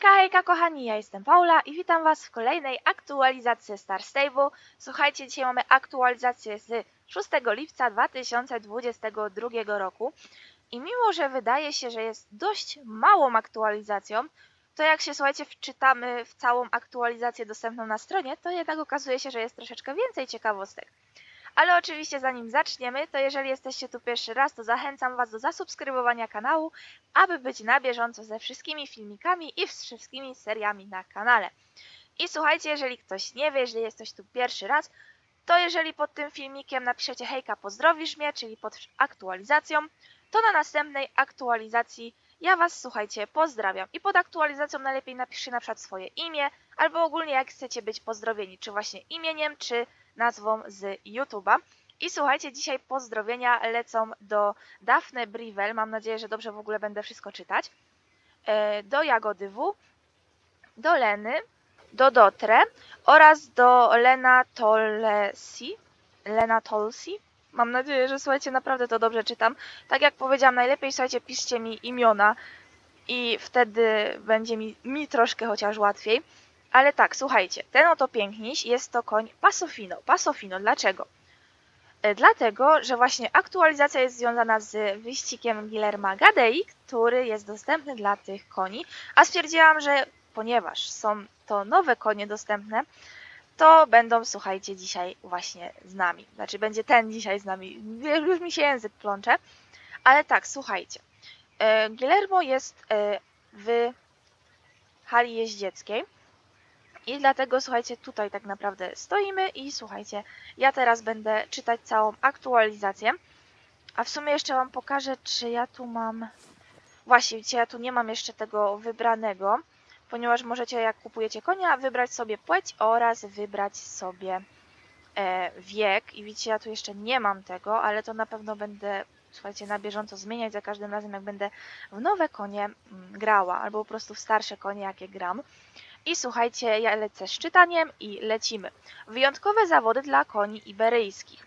Hejka, hejka kochani, ja jestem Paula i witam was w kolejnej aktualizacji Star Stable. Słuchajcie, dzisiaj mamy aktualizację z 6 lipca 2022 roku i mimo, że wydaje się, że jest dość małą aktualizacją, to jak się, słuchajcie, wczytamy w całą aktualizację dostępną na stronie, to jednak okazuje się, że jest troszeczkę więcej ciekawostek. Ale oczywiście zanim zaczniemy, to jeżeli jesteście tu pierwszy raz, to zachęcam Was do zasubskrybowania kanału, aby być na bieżąco ze wszystkimi filmikami i wszystkimi seriami na kanale. I słuchajcie, jeżeli ktoś nie wie, jeżeli jesteś tu pierwszy raz, to jeżeli pod tym filmikiem napiszecie hejka, pozdrowisz mnie, czyli pod aktualizacją, to na następnej aktualizacji ja Was, słuchajcie, pozdrawiam. I pod aktualizacją najlepiej napiszcie na przykład swoje imię, albo ogólnie jak chcecie być pozdrowieni, czy właśnie imieniem, czy nazwą z YouTube'a. I słuchajcie, dzisiaj pozdrowienia lecą do Dafne Brivel, mam nadzieję, że dobrze w ogóle będę wszystko czytać, e, do Jagody W, do Leny, do Dotre oraz do Lena Tolesi, Lena Tolsi. Mam nadzieję, że słuchajcie, naprawdę to dobrze czytam. Tak jak powiedziałam, najlepiej słuchajcie, piszcie mi imiona i wtedy będzie mi, mi troszkę chociaż łatwiej. Ale tak, słuchajcie, ten oto piękniś jest to koń Pasofino. Pasofino, dlaczego? E, Dlatego, że właśnie aktualizacja jest związana z wyścigiem Guillerma Gadei, który jest dostępny dla tych koni, a stwierdziłam, że ponieważ są to nowe konie dostępne, to będą, słuchajcie, dzisiaj właśnie z nami. Znaczy, będzie ten dzisiaj z nami. Już mi się język plącze. Ale tak, słuchajcie. E, Guillermo jest e, w hali jeździeckiej. I dlatego, słuchajcie, tutaj tak naprawdę stoimy i słuchajcie, ja teraz będę czytać całą aktualizację. A w sumie jeszcze Wam pokażę, czy ja tu mam... Właśnie, widzicie, ja tu nie mam jeszcze tego wybranego, ponieważ możecie, jak kupujecie konia, wybrać sobie płeć oraz wybrać sobie e, wiek. I widzicie, ja tu jeszcze nie mam tego, ale to na pewno będę, słuchajcie, na bieżąco zmieniać za każdym razem, jak będę w nowe konie mm, grała, albo po prostu w starsze konie, jakie gram. I słuchajcie, ja lecę z czytaniem i lecimy. Wyjątkowe zawody dla koni iberyjskich.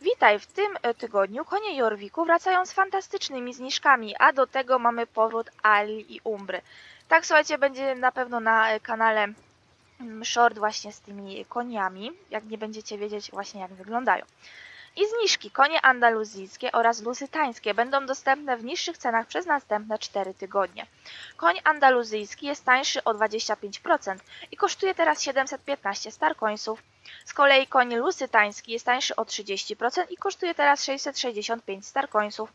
Witaj, w tym e, tygodniu konie Jorwiku wracają z fantastycznymi zniżkami, a do tego mamy powrót Ali i Umbry. Tak, słuchajcie, będzie na pewno na e, kanale mm, short właśnie z tymi koniami, jak nie będziecie wiedzieć właśnie jak wyglądają. I zniżki konie andaluzyjskie oraz lusytańskie będą dostępne w niższych cenach przez następne 4 tygodnie. Koń andaluzyjski jest tańszy o 25% i kosztuje teraz 715 starkońców. Z kolei koń lusytański jest tańszy o 30% i kosztuje teraz 665 starkońców.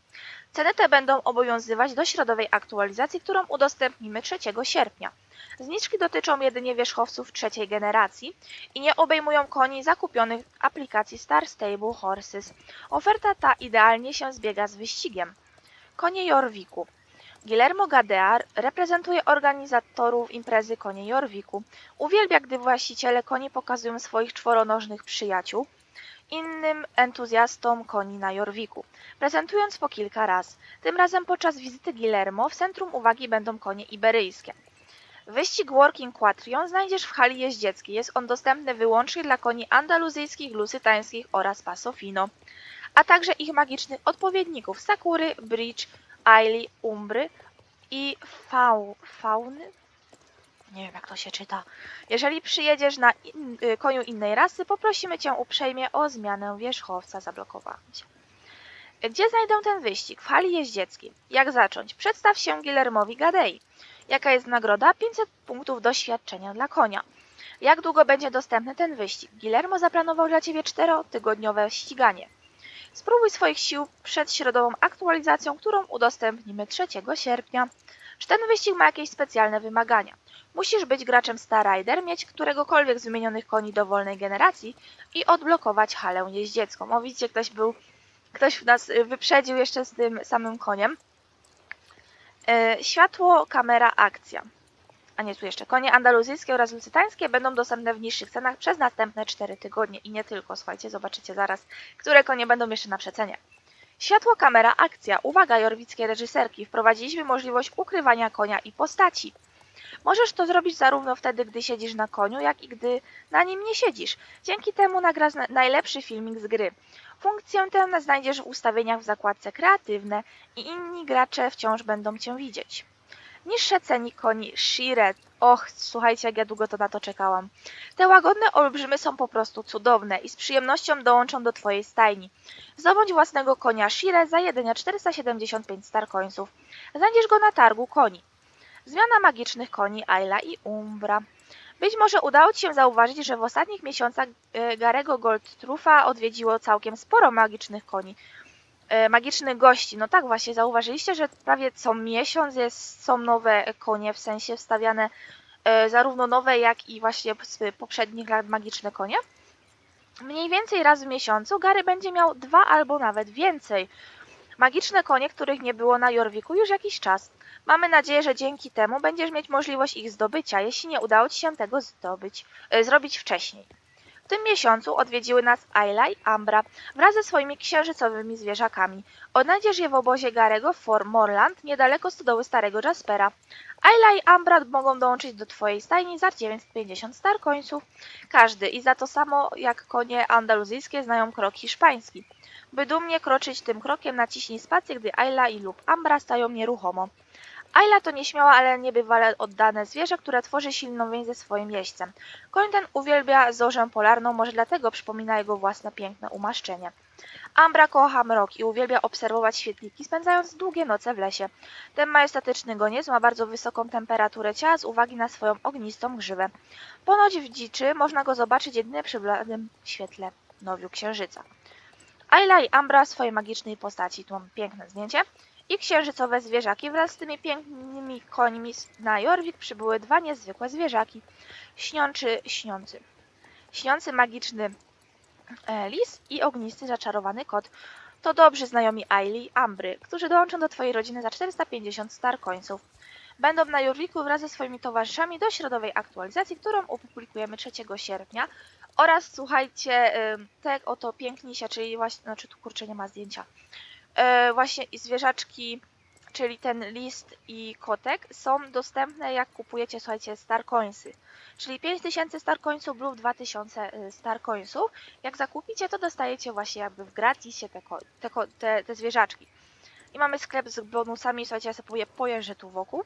Ceny te będą obowiązywać do środowej aktualizacji, którą udostępnimy 3 sierpnia. Zniżki dotyczą jedynie wierzchowców trzeciej generacji i nie obejmują koni zakupionych w aplikacji Star Stable Horses. Oferta ta idealnie się zbiega z wyścigiem. Konie Jorwiku. Guillermo Gadea reprezentuje organizatorów imprezy Konie Jorwiku. Uwielbia, gdy właściciele koni pokazują swoich czworonożnych przyjaciół innym entuzjastom koni na Jorwiku, prezentując po kilka raz. Tym razem podczas wizyty Guillermo w centrum uwagi będą konie iberyjskie. Wyścig Working Quattrion znajdziesz w hali jeździeckiej. Jest on dostępny wyłącznie dla koni andaluzyjskich, lusytańskich oraz pasofino, a także ich magicznych odpowiedników Sakury, Bridge, Aili, Umbry i fau, Fauny. Nie wiem, jak to się czyta. Jeżeli przyjedziesz na in, y, koniu innej rasy, poprosimy Cię uprzejmie o zmianę wierzchowca. Zablokowałam Cię. Gdzie znajdę ten wyścig? W hali jeździeckiej. Jak zacząć? Przedstaw się Guillermowi Gadei. Jaka jest nagroda? 500 punktów doświadczenia dla konia. Jak długo będzie dostępny ten wyścig? Guillermo zaplanował dla Ciebie 4-tygodniowe ściganie. Spróbuj swoich sił przed środową aktualizacją, którą udostępnimy 3 sierpnia. Czy ten wyścig ma jakieś specjalne wymagania? Musisz być graczem Star Rider, mieć któregokolwiek z wymienionych koni dowolnej generacji i odblokować halę jeździecką. O, widzicie, ktoś był, ktoś nas y, wyprzedził jeszcze z tym samym koniem. E, Światło, kamera, akcja. A nie, tu jeszcze. Konie andaluzyjskie oraz lucytańskie będą dostępne w niższych cenach przez następne 4 tygodnie. I nie tylko, słuchajcie, zobaczycie zaraz, które konie będą jeszcze na przecenie. Światło, kamera, akcja. Uwaga, jorwickie reżyserki. Wprowadziliśmy możliwość ukrywania konia i postaci. Możesz to zrobić zarówno wtedy, gdy siedzisz na koniu, jak i gdy na nim nie siedzisz. Dzięki temu nagrasz na- najlepszy filmik z gry. Funkcję tę znajdziesz w ustawieniach w zakładce kreatywne i inni gracze wciąż będą Cię widzieć. Niższe ceni koni Shiret Och, słuchajcie, jak ja długo to na to czekałam. Te łagodne olbrzymy są po prostu cudowne i z przyjemnością dołączą do twojej stajni. Zdobądź własnego konia Shire za jedynie 475 starkońców. Znajdziesz go na targu koni. Zmiana magicznych koni Ayla i Umbra. Być może udało Ci się zauważyć, że w ostatnich miesiącach e, Garego Goldtrufa odwiedziło całkiem sporo magicznych koni. E, magicznych gości. No tak właśnie, zauważyliście, że prawie co miesiąc jest, są nowe konie, w sensie wstawiane e, zarówno nowe, jak i właśnie z poprzednich lat magiczne konie. Mniej więcej raz w miesiącu Gary będzie miał dwa albo nawet więcej. Magiczne konie, których nie było na Jorwiku już jakiś czas. Mamy nadzieję, że dzięki temu będziesz mieć możliwość ich zdobycia, jeśli nie udało Ci się tego zdobyć, e, zrobić wcześniej. Tym miesiącu odwiedziły nas Ayla i Ambra wraz ze swoimi księżycowymi zwierzakami. Odnajdziesz je w obozie Garego w Fort Morland, niedaleko stodoły Starego Jaspera. Ayla i Ambra mogą dołączyć do Twojej stajni za 950 starkońców. Każdy i za to samo jak konie andaluzyjskie znają krok hiszpański. By dumnie kroczyć tym krokiem naciśnij spację, gdy Ayla i lub Ambra stają nieruchomo. Ayla to nieśmiała, ale niebywale oddane zwierzę, które tworzy silną więź ze swoim jeźdźcem. Koń ten uwielbia zorzę polarną, może dlatego przypomina jego własne piękne umaszczenie. Ambra kocha mrok i uwielbia obserwować świetliki, spędzając długie noce w lesie. Ten majestatyczny goniec ma bardzo wysoką temperaturę ciała z uwagi na swoją ognistą grzywę. Ponoć w dziczy można go zobaczyć jedynie przy bladym świetle nowiu księżyca. Ayla i Ambra w swojej magicznej postaci. Tu mam piękne zdjęcie i księżycowe zwierzaki. Wraz z tymi pięknymi końmi na Jorwik przybyły dwa niezwykłe zwierzaki. Śniący, śniący, śniący magiczny e, lis i ognisty zaczarowany kot. To dobrzy znajomi Aili i Ambry, którzy dołączą do Twojej rodziny za 450 star końców. Będą na Jorwiku wraz ze swoimi towarzyszami do środowej aktualizacji, którą opublikujemy 3 sierpnia. Oraz słuchajcie, te oto pięknisia, czyli właśnie, znaczy tu kurczę nie ma zdjęcia, właśnie i zwierzaczki, czyli ten list i kotek są dostępne jak kupujecie, słuchajcie, Starcoinsy. Czyli 5000 Starcoinsów lub 2000 y, Starcoinsów. Jak zakupicie, to dostajecie właśnie jakby w gratisie te, te, te, te zwierzaczki. I mamy sklep z bonusami, słuchajcie, ja sobie pojeżdżę tu wokół.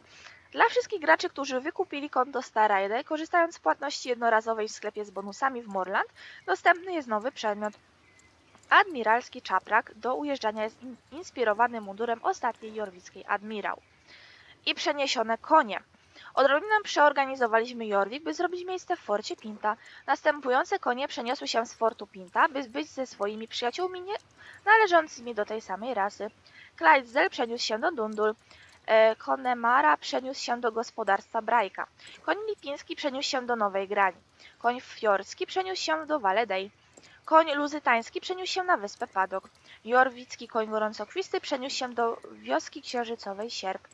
Dla wszystkich graczy, którzy wykupili konto Staride, korzystając z płatności jednorazowej w sklepie z bonusami w Morland, dostępny jest nowy przedmiot Admiralski czaprak do ujeżdżania jest in- inspirowany mundurem ostatniej jorwickiej admirał. I przeniesione konie. Odrobinę przeorganizowaliśmy Jorwik, by zrobić miejsce w forcie Pinta. Następujące konie przeniosły się z fortu Pinta, by być ze swoimi przyjaciółmi nie należącymi do tej samej rasy. Clydesdale przeniósł się do Dundul. E, Connemara przeniósł się do gospodarstwa Brajka. Koń Lipiński przeniósł się do Nowej Grani. Koń Fiorski przeniósł się do Valedej. Koń luzytański przeniósł się na wyspę Padok. Jorwicki koń gorącokwisty przeniósł się do wioski księżycowej Sierp.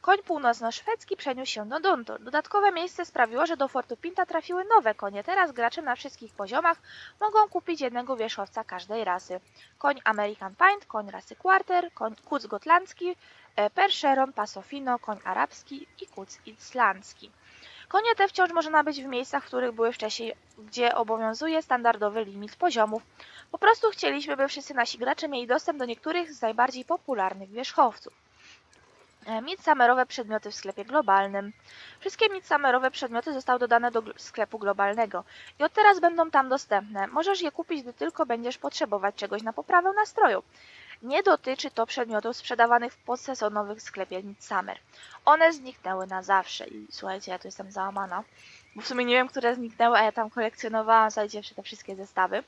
Koń północno-szwedzki przeniósł się do Dundur. Dodatkowe miejsce sprawiło, że do Fortu Pinta trafiły nowe konie. Teraz gracze na wszystkich poziomach mogą kupić jednego wierzchowca każdej rasy. Koń American Pint, koń rasy Quarter, koń kuc gotlandzki, e, Percheron, Pasofino, koń arabski i kuc islandzki. Konie te wciąż można nabyć w miejscach, w których były wcześniej, gdzie obowiązuje standardowy limit poziomów. Po prostu chcieliśmy, by wszyscy nasi gracze mieli dostęp do niektórych z najbardziej popularnych wierzchowców. E, Midsummerowe przedmioty w sklepie globalnym. Wszystkie midsummerowe przedmioty zostały dodane do sklepu globalnego i od teraz będą tam dostępne. Możesz je kupić, gdy tylko będziesz potrzebować czegoś na poprawę nastroju. Nie dotyczy to przedmiotów sprzedawanych w podsezonowych sklepie Midsummer. One zniknęły na zawsze i słuchajcie, ja tu jestem załamana, bo w sumie nie wiem, które zniknęły, a ja tam kolekcjonowałam, słuchajcie, te wszystkie zestawy.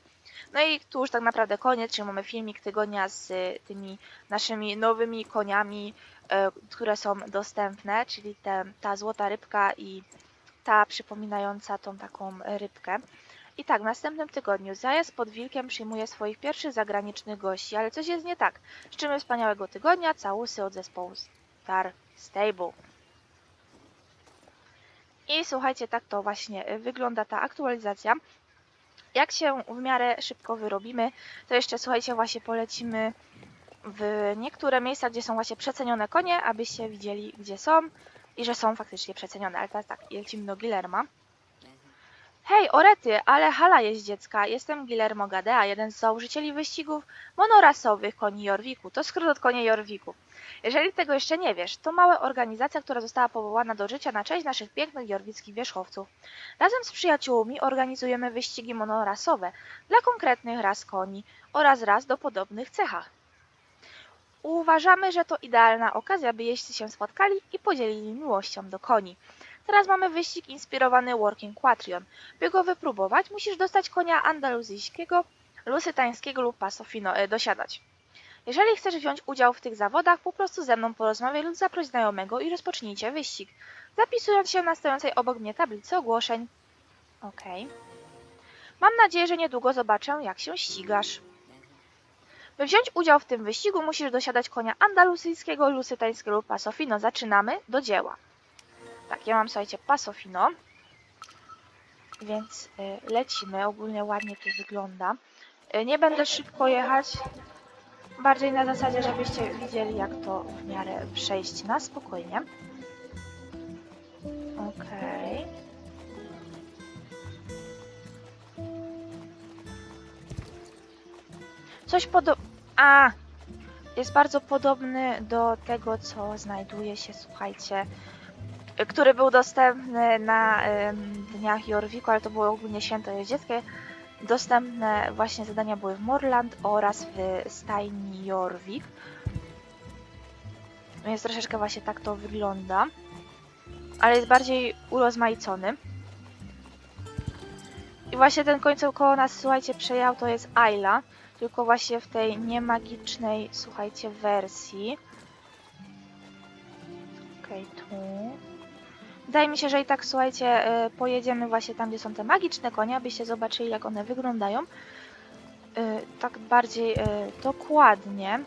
No i tu już tak naprawdę koniec, czyli mamy filmik tygodnia z y, tymi naszymi nowymi koniami, e, które są dostępne, czyli te, ta złota rybka i ta przypominająca tą taką rybkę. I tak, w następnym tygodniu Zajazd pod Wilkiem przyjmuje swoich pierwszych zagranicznych gości, ale coś jest nie tak. Życzymy wspaniałego tygodnia, całusy od zespołu Star Stable. I słuchajcie, tak to właśnie y, wygląda ta aktualizacja. Jak się w miarę szybko wyrobimy, to jeszcze słuchajcie, właśnie polecimy w niektóre miejsca, gdzie są właśnie przecenione konie, abyście widzieli, gdzie są i że są faktycznie przecenione. Ale teraz tak, lecimy do Gilerma. Hej, Orety, ale hala jest dziecka. Jestem Guillermo Gadea, jeden z założycieli wyścigów monorasowych koni Jorwiku. To skrót od konia Jorwiku. Jeżeli tego jeszcze nie wiesz, to mała organizacja, która została powołana do życia na cześć naszych pięknych jorwickich wierzchowców. Razem z przyjaciółmi organizujemy wyścigi monorasowe dla konkretnych ras koni oraz ras do podobnych cechach. Uważamy, że to idealna okazja, by jeźdźcy się spotkali i podzielili miłością do koni. Teraz mamy wyścig inspirowany Working Quatrion. By go wypróbować, musisz dostać konia andaluzyjskiego, lusytańskiego lub pasofino e, dosiadać. Jeżeli chcesz wziąć udział w tych zawodach, po prostu ze mną porozmawiaj lub zaproś znajomego i rozpocznijcie wyścig, zapisując się na stojącej obok mnie tablicy ogłoszeń. Ok. Mam nadzieję, że niedługo zobaczę, jak się ścigasz. By wziąć udział w tym wyścigu, musisz dosiadać konia andaluzyjskiego, lusytańskiego lub pasofino. Zaczynamy do dzieła. Tak, ja mam, słuchajcie, pasofino. Więc y, lecimy. Ogólnie ładnie to wygląda. Y, nie będę szybko jechać. Bardziej na zasadzie, żebyście widzieli, jak to w miarę przejść na spokojnie. Okej. Coś podo... A! Jest bardzo podobny do tego, co znajduje się, słuchajcie, który był dostępny na dniach Jorwiku, ale to było ogólnie święto jeździeckie. Dostępne właśnie zadania były w Morland oraz w stajni Jorvik. Więc troszeczkę właśnie tak to wygląda. Ale jest bardziej urozmaicony. I właśnie ten koń, co koło nas, słuchajcie, przejechał, to jest Ayla. Tylko właśnie w tej niemagicznej, słuchajcie, wersji. Okej, okay, tu. Wydaje mi się, że i tak, słuchajcie, y, pojedziemy właśnie tam, gdzie są te magiczne konie, abyście zobaczyli, jak one wyglądają. Y, tak bardziej y, dokładnie.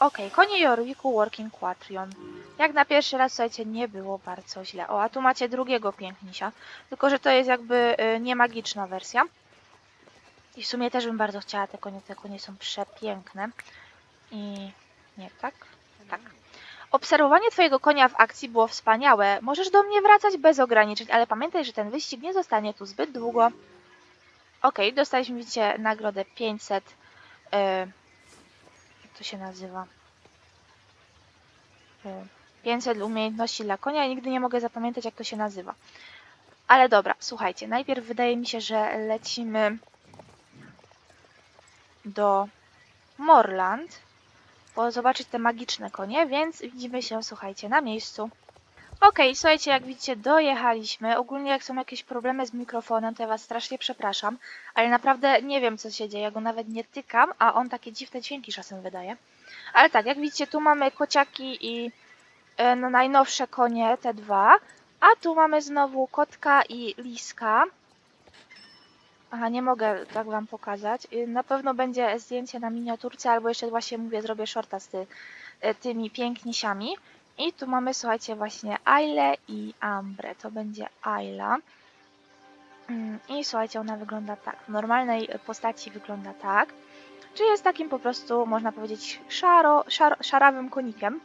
Ok, konie Jorwiku Working Quatrion. Jak na pierwszy raz, słuchajcie, nie było bardzo źle. O, a tu macie drugiego pięknisia. Tylko, że to jest jakby niemagiczna wersja. I w sumie też bym bardzo chciała te konie. Te konie są przepiękne. I... nie? Tak. Obserwowanie Twojego konia w akcji było wspaniałe. Możesz do mnie wracać bez ograniczeń, ale pamiętaj, że ten wyścig nie zostanie tu zbyt długo. Ok, dostaliśmy, widzicie, nagrodę 500. Yy, jak to się nazywa? Yy, 500 umiejętności dla konia. Nigdy nie mogę zapamiętać, jak to się nazywa. Ale dobra, słuchajcie, najpierw wydaje mi się, że lecimy do Morland zobaczyć te magiczne konie, więc widzimy się, słuchajcie, na miejscu. Ok, słuchajcie, jak widzicie, dojechaliśmy. Ogólnie jak są jakieś problemy z mikrofonem, to ja Was strasznie przepraszam, ale naprawdę nie wiem, co się dzieje. Ja go nawet nie tykam, a on takie dziwne dźwięki czasem wydaje. Ale tak, jak widzicie, tu mamy kociaki i e, no, najnowsze konie, te dwa. A tu mamy znowu kotka i liska. Aha, nie mogę tak wam pokazać. Y, na pewno będzie zdjęcie na miniaturce, albo jeszcze właśnie mówię, zrobię shorta z ty, y, tymi pięknisiami. I tu mamy, słuchajcie, właśnie Aile i Ambre. To będzie Ayla. Mm, I słuchajcie, ona wygląda tak. W normalnej postaci wygląda tak. Czyli jest takim po prostu, można powiedzieć, szaro, szar, szarawym konikiem.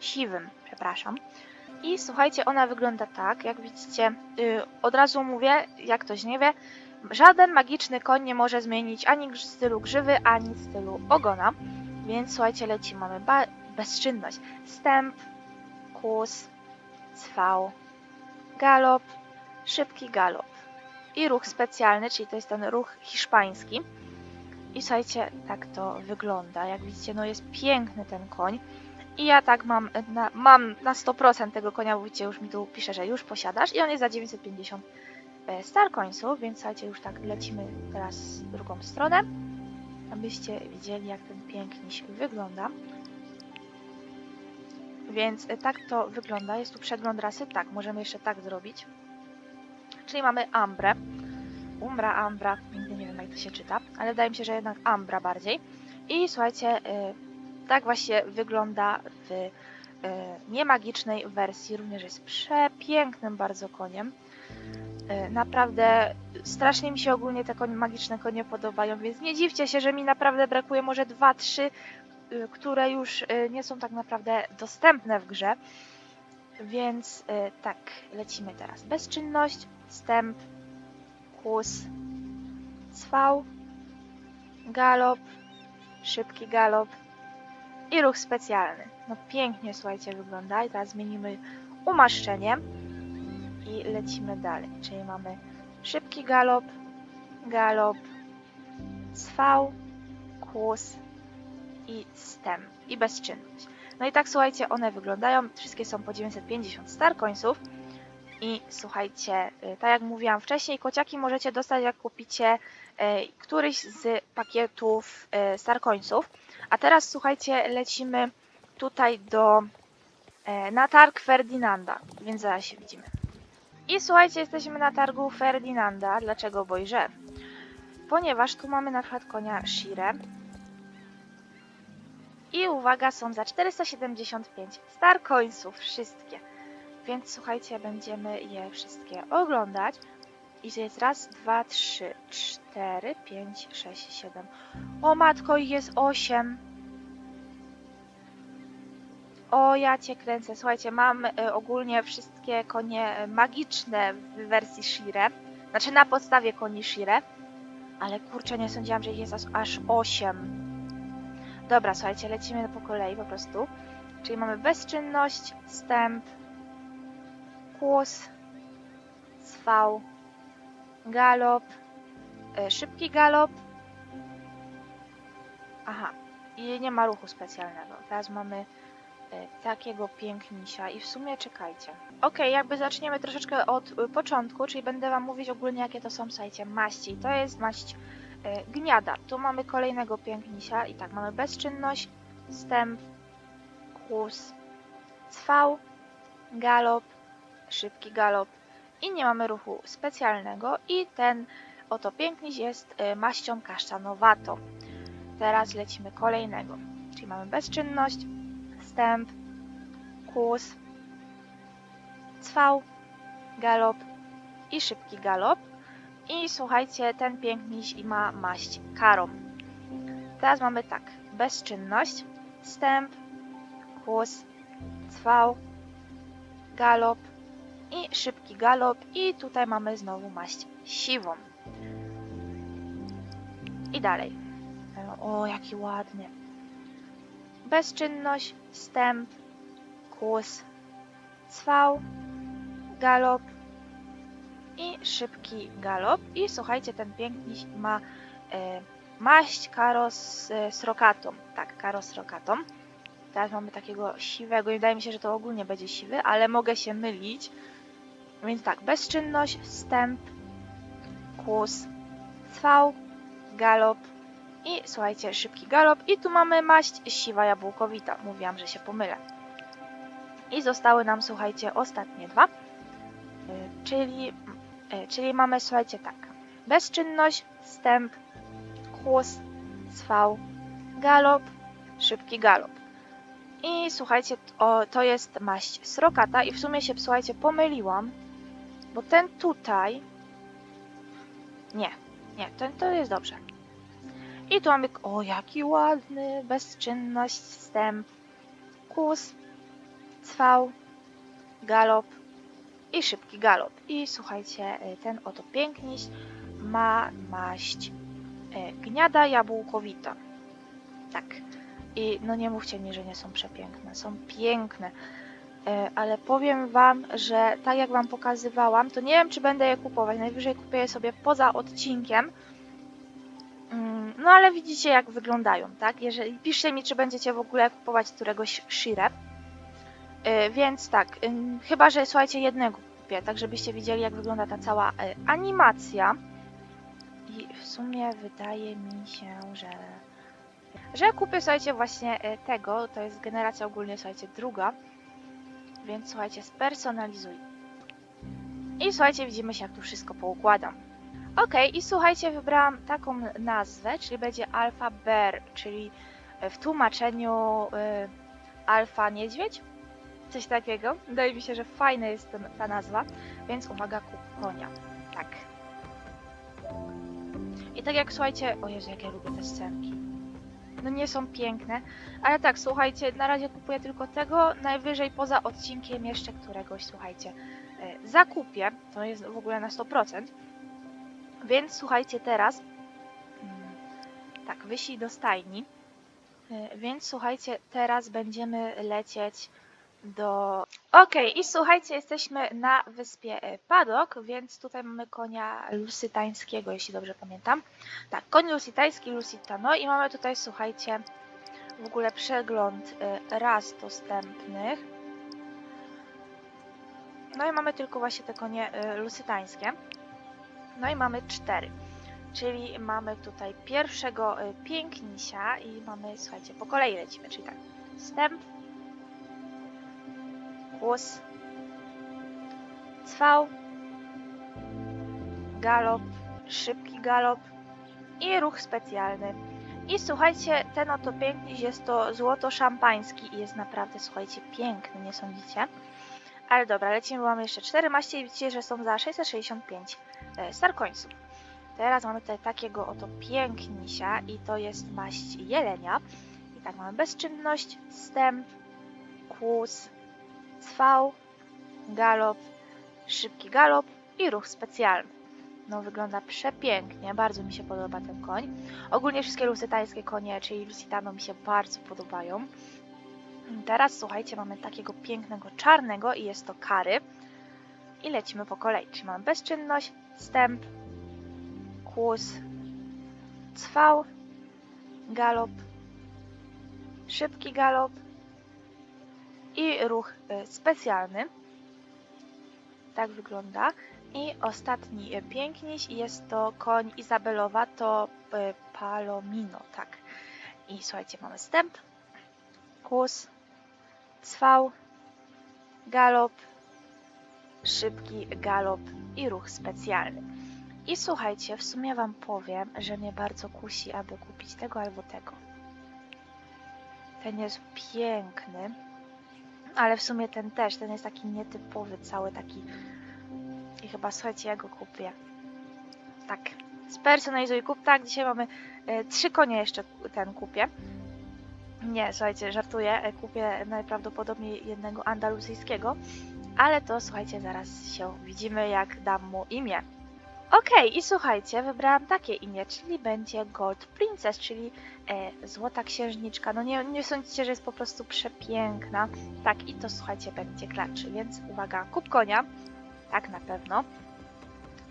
Siwym, przepraszam. I słuchajcie, ona wygląda tak, jak widzicie, yy, od razu mówię, jak ktoś nie wie, Żaden magiczny koń nie może zmienić ani stylu grzywy, ani stylu ogona. Więc słuchajcie, leci. Mamy bezczynność. Stęp, kłus, cwał, galop, szybki galop i ruch specjalny, czyli to jest ten ruch hiszpański. I słuchajcie, tak to wygląda. Jak widzicie, no jest piękny ten koń. I ja tak mam na, mam na 100% tego konia, bo widzicie, już mi tu pisze, że już posiadasz. I on jest za 950 E, Star Coinsów, więc słuchajcie, już tak lecimy teraz w drugą stronę, abyście widzieli, jak ten piękniś wygląda. Więc e, tak to wygląda. Jest tu przegląd rasy. Tak, możemy jeszcze tak zrobić. Czyli mamy Ambrę. Umbra, Ambra. Nigdy nie wiem, jak to się czyta. Ale wydaje mi się, że jednak Ambra bardziej. I słuchajcie, e, tak właśnie wygląda w niemagicznej wersji. Również jest przepięknym bardzo koniem. E, naprawdę strasznie mi się ogólnie te konie, magiczne konie podobają, więc nie dziwcie się, że mi naprawdę brakuje może dwa, trzy, y, które już y, nie są tak naprawdę dostępne w grze. Więc y, tak, lecimy teraz. Bezczynność, wstęp, kłus, cwał, galop, szybki galop, i ruch specjalny. No pięknie, słuchajcie, wygląda. I teraz zmienimy umaszczenie i lecimy dalej. Czyli mamy szybki galop, galop, cwał, kłus i stem i bezczynność. No i tak słuchajcie, one wyglądają. Wszystkie są po 950 star coinsów. I słuchajcie, y, tak jak mówiłam wcześniej, kociaki możecie dostać jak kupicie y, któryś z pakietów y, star coinsów. A teraz słuchajcie, lecimy tutaj do na targ więc zaraz się widzimy. I słuchajcie, jesteśmy na targu Ferdynanda. Dlaczego Bojże? Ponieważ tu mamy na przykład konia Shire. I uwaga, są za 475 star coinsów wszystkie. Więc słuchajcie, będziemy je wszystkie oglądać. I jest raz, dwa, trzy, cztery, pięć, sześć, siedem. O matko, ich jest osiem. O, ja cię kręcę. Słuchajcie, mam y, ogólnie wszystkie konie y, magiczne w wersji Shire. Znaczy na podstawie koni Shire. Ale kurczę, nie sądziłam, że ich jest aż- aż 8. Dobra, słuchajcie, lecimy po kolei po prostu. Czyli mamy bezczynność, stęp, kłus, cwał, galop, y, szybki galop. Aha, i nie ma ruchu specjalnego. Teraz mamy takiego pięknisia i w sumie czekajcie. Ok, jakby zaczniemy troszeczkę od y, początku, czyli będę Wam mówić ogólnie jakie to są, słuchajcie, maści. To jest maść y, gniada. Tu mamy kolejnego pięknisia i tak, mamy bezczynność, stęp, kłus, cwał, galop, szybki galop i nie mamy ruchu specjalnego i ten oto piękniś jest maścią kasztanowatą. Teraz lecimy kolejnego, czyli mamy bezczynność, stęp, kłus, cwał, galop. I szybki galop. I słuchajcie, ten piękniś ma maść karą. Teraz mamy tak, bezczynność, stęp, kłus, cwał, galop. I szybki galop. I tutaj mamy znowu maść siwą. I dalej. O, jaki ładny. Bezczynność, stęp, kłus, cwał, galop i szybki galop. I słuchajcie, ten piękniś ma e, maść karos e, srokatą. Tak, karos srokatą. Teraz mamy takiego siwego i wydaje mi się, że to ogólnie będzie siwy, ale mogę się mylić. Więc tak, bezczynność, stęp, kłus, cwał, galop i słuchajcie, szybki galop. I tu mamy maść siwa jabłkowita. Mówiłam, że się pomylę. I zostały nam, słuchajcie, ostatnie dwa. Y, Czyli, y, czyli mamy, słuchajcie, tak. Bezczynność, stęp, kłus, cwał, galop, szybki galop. I słuchajcie, o, to jest maść srokata i w sumie się, słuchajcie, pomyliłam, bo ten tutaj... Nie, nie, ten to jest dobrze. I tu mamy, o jaki ładny, bezczynność, stęp, kłus, cwał, galop i szybki galop. I słuchajcie, y, ten oto piękniś ma maść y, gniada jabłkowita. Tak. I no nie mówcie mi, że nie są przepiękne. Są piękne. E, Ale powiem Wam, że tak jak Wam pokazywałam, to nie wiem, czy będę je kupować. Najwyżej kupię je sobie poza odcinkiem. No ale widzicie, jak wyglądają, tak? Jeżeli piszcie mi, czy będziecie w ogóle kupować któregoś Shire. E, Więc tak, ym, chyba, że słuchajcie, jednego kupię, tak żebyście widzieli, jak wygląda ta cała e, animacja. I w sumie wydaje mi się, że że kupię, słuchajcie, właśnie e, tego, to jest generacja ogólnie, słuchajcie, druga, więc słuchajcie, spersonalizuj. I słuchajcie, widzimy się, jak tu wszystko poukładam. Ok, i słuchajcie, wybrałam taką nazwę, czyli będzie Alpha Bear, czyli w tłumaczeniu y, Alfa Niedźwiedź, coś takiego. Wydaje mi się, że fajna jest ten, ta nazwa, więc uwaga, kup konia. Tak. I tak jak słuchajcie, o Jezu, jak ja lubię te scenki no nie są piękne, ale tak, słuchajcie, na razie kupuję tylko tego, najwyżej poza odcinkiem jeszcze któregoś, słuchajcie, e, zakupię, to jest w ogóle na 100%, więc słuchajcie teraz, mm, tak, wyślij do stajni, Y, Więc słuchajcie, teraz będziemy lecieć do... Okej, i słuchajcie, jesteśmy na wyspie e, Padok, więc tutaj mamy konia lusytańskiego, jeśli dobrze pamiętam. Tak, koń lusytański, Lusitano i mamy tutaj, słuchajcie, w ogóle przegląd e, ras dostępnych. No i mamy tylko właśnie te konie lusytańskie. No i mamy cztery. Czyli mamy tutaj pierwszego e, pięknisia i mamy, słuchajcie, po kolei lecimy, czyli tak, wstęp, głos, cwał, galop, szybki galop i ruch specjalny. I słuchajcie, ten oto piękniś jest to złoto szampański i jest naprawdę, słuchajcie, piękny, nie sądzicie? Ale dobra, lecimy, bo mamy jeszcze cztery maście i widzicie, że są za 665 e, starkońców. Teraz mamy tutaj takiego oto pięknisia i to jest maść jelenia. I tak mamy bezczynność, stęp, kłus, cwał, galop, szybki galop i ruch specjalny. No wygląda przepięknie, bardzo mi się podoba ten koń. Ogólnie wszystkie lusytańskie konie, czyli Lusitano mi się bardzo podobają. Teraz słuchajcie, mamy takiego pięknego czarnego i jest to kary. I lecimy po kolei. Czyli mamy bezczynność, stęp, kłus, cwał, galop, szybki galop i ruch y, specjalny. Tak wygląda. I ostatni y, piękniś jest to koń Izabelowa, to y, Palomino, tak. I słuchajcie, mamy stęp, kłus, cwał, galop, szybki galop i ruch specjalny. I słuchajcie, w sumie Wam powiem, że mnie bardzo kusi, aby kupić tego albo tego. Ten jest piękny, ale w sumie ten też, ten jest taki nietypowy, cały taki. I chyba słuchajcie, ja go kupię. Tak, spersonalizuj kup. Tak, dzisiaj mamy e, trzy konie jeszcze ten kupię. Nie, słuchajcie, żartuję. e, Kupię najprawdopodobniej jednego andaluzyjskiego, ale to słuchajcie, zaraz się widzimy, jak dam mu imię. Okej, i słuchajcie, wybrałam takie imię, czyli będzie Gold Princess, czyli e, złota księżniczka. No nie, nie sądzicie, że jest po prostu przepiękna. Tak, i to słuchajcie, będzie klaczy, więc uwaga, kup konia. Tak, na pewno.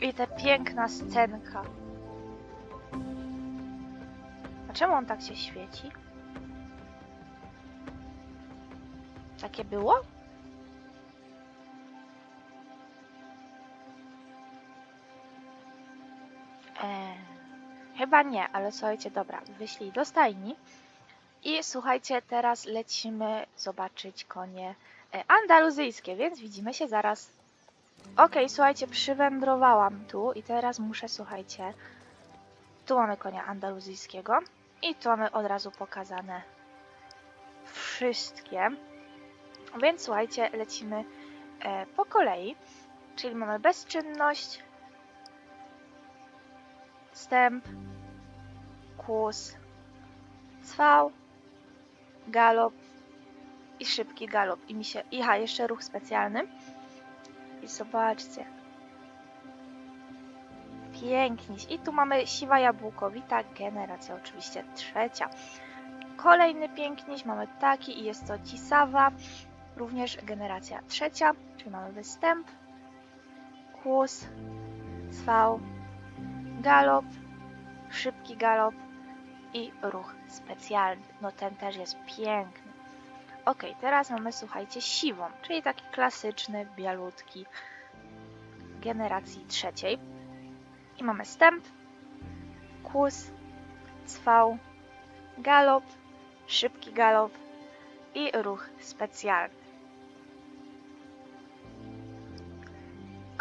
I ta piękna scenka. A czemu on tak się świeci? Takie było? Eee, chyba nie, ale słuchajcie, dobra, wyślij do stajni. I słuchajcie, teraz lecimy zobaczyć konie e, andaluzyjskie, więc widzimy się zaraz. Okej, słuchajcie, przywędrowałam tu i teraz muszę, słuchajcie, tu mamy konia andaluzyjskiego i tu mamy od razu pokazane wszystkie. Więc słuchajcie, lecimy e, po kolei, czyli mamy bezczynność, stęp, kłus, cwał, galop i szybki galop. I mi się. Iha, jeszcze ruch specjalny. I zobaczcie. Piękniś. I tu mamy siwa jabłkowita, generacja oczywiście trzecia. Kolejny piękniś mamy taki i jest to Cisawa, również generacja trzecia, czyli mamy występ, kłus, cwał, galop, szybki galop i ruch specjalny. No ten też jest piękny. Ok, teraz mamy, słuchajcie, siwą, czyli taki klasyczny, bialutki generacji trzeciej. I mamy stęp, kłus, cwał, galop, szybki galop i ruch specjalny.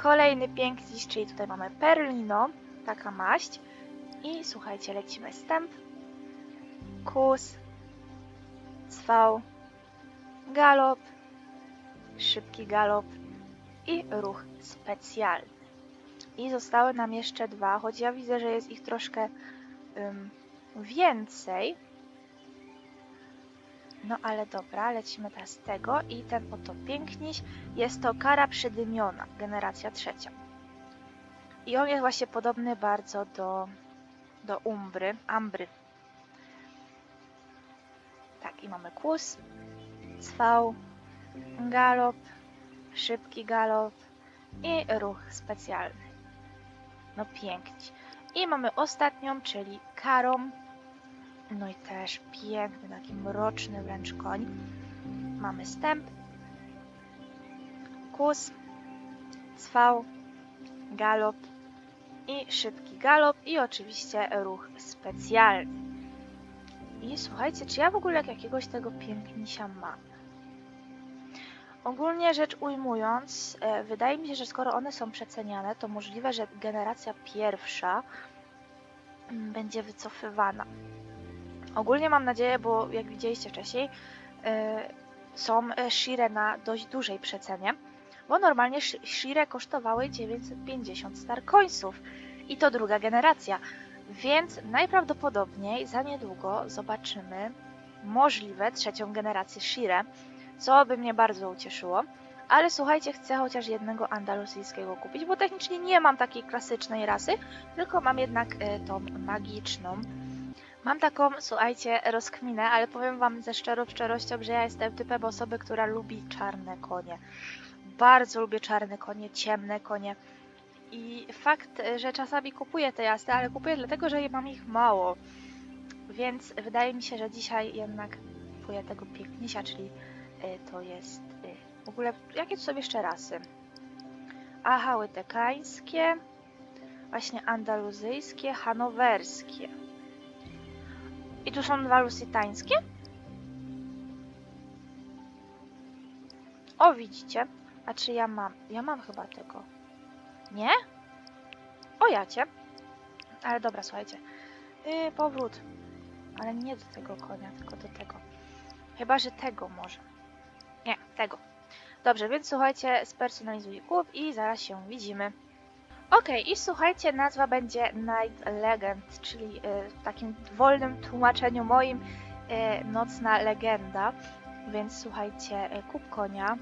Kolejny piękniś, czyli tutaj mamy Perlino, taka maść. I słuchajcie, lecimy stęp, kłus, cwał, galop, szybki galop i ruch specjalny. I zostały nam jeszcze dwa, choć ja widzę, że jest ich troszkę ym, więcej. No ale dobra, lecimy teraz z tego i ten oto piękniś jest to kara przydymiona, generacja trzecia. I on jest właśnie podobny bardzo do, do Umbry, Ambry. tak, i mamy kłus, cwał, galop, szybki galop i ruch specjalny. No pięknie. I mamy ostatnią, czyli karą. No i też piękny, taki mroczny wręcz koń. Mamy stęp, kłus, cwał, galop i szybki galop i oczywiście ruch specjalny. I słuchajcie, czy ja w ogóle jakiegoś tego pięknisia mam? Ogólnie rzecz ujmując, e, wydaje mi się, że skoro one są przeceniane, to możliwe, że generacja pierwsza mm, będzie wycofywana. Ogólnie mam nadzieję, bo jak widzieliście wcześniej, e, są e, Shire na dość dużej przecenie, bo normalnie Sh- Shire kosztowały 950 Star Coinsów i to druga generacja, więc najprawdopodobniej za niedługo zobaczymy możliwe trzecią generację Shire, co by mnie bardzo ucieszyło. Ale słuchajcie, chcę chociaż jednego andaluzyjskiego kupić, bo technicznie nie mam takiej klasycznej rasy, tylko mam jednak e, tą magiczną. Mam taką, słuchajcie, rozkminę, ale powiem wam ze szczerą szczerością, że ja jestem typem osoby, która lubi czarne konie. Bardzo lubię czarne konie, ciemne konie. I fakt, że czasami kupuję te jasne, ale kupuję dlatego, że mam ich mało. Więc wydaje mi się, że dzisiaj jednak kupuję tego pięknisia, czyli y, to jest y, w ogóle, jakie to są jeszcze rasy? Aha, łetekańskie, właśnie andaluzyjskie, hanowerskie. I tu są dwa lusytańskie? O, widzicie? A czy ja mam? Ja mam chyba tego. Nie? O, jacie. Ale dobra, słuchajcie. Yy, powrót. Ale nie do tego konia, tylko do tego. Chyba, że tego może. Nie, tego. Dobrze, więc słuchajcie, spersonalizuj kup i zaraz się widzimy. Ok, i słuchajcie, nazwa będzie Night Legend, czyli y, w takim wolnym tłumaczeniu moim y, nocna legenda. Więc słuchajcie, y, kup konia.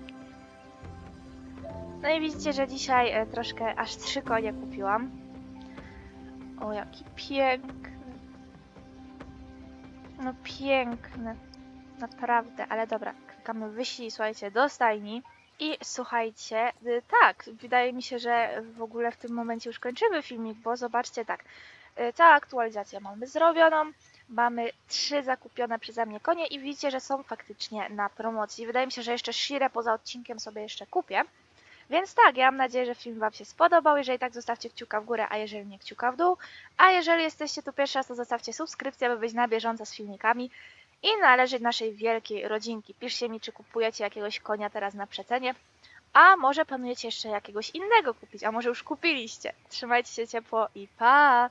No i widzicie, że dzisiaj troszkę aż trzy konie kupiłam. O, jaki piękny. No piękny. Naprawdę, ale dobra, klikamy wyślij, słuchajcie, do stajni. I słuchajcie, y, tak, wydaje mi się, że w ogóle w tym momencie już kończymy filmik, bo zobaczcie tak, y, cała aktualizacja mamy zrobioną, mamy trzy zakupione przeze mnie konie i widzicie, że są faktycznie na promocji. Wydaje mi się, że jeszcze Shire poza odcinkiem sobie jeszcze kupię. Więc tak, ja mam nadzieję, że film Wam się spodobał. Jeżeli tak, zostawcie kciuka w górę, a jeżeli nie, kciuka w dół. A jeżeli jesteście tu pierwszy raz, to zostawcie subskrypcję, by być na bieżąco z filmikami i należeć naszej wielkiej rodzinki. Piszcie mi, czy kupujecie jakiegoś konia teraz na przecenie, a może planujecie jeszcze jakiegoś innego kupić, a może już kupiliście. Trzymajcie się ciepło i pa!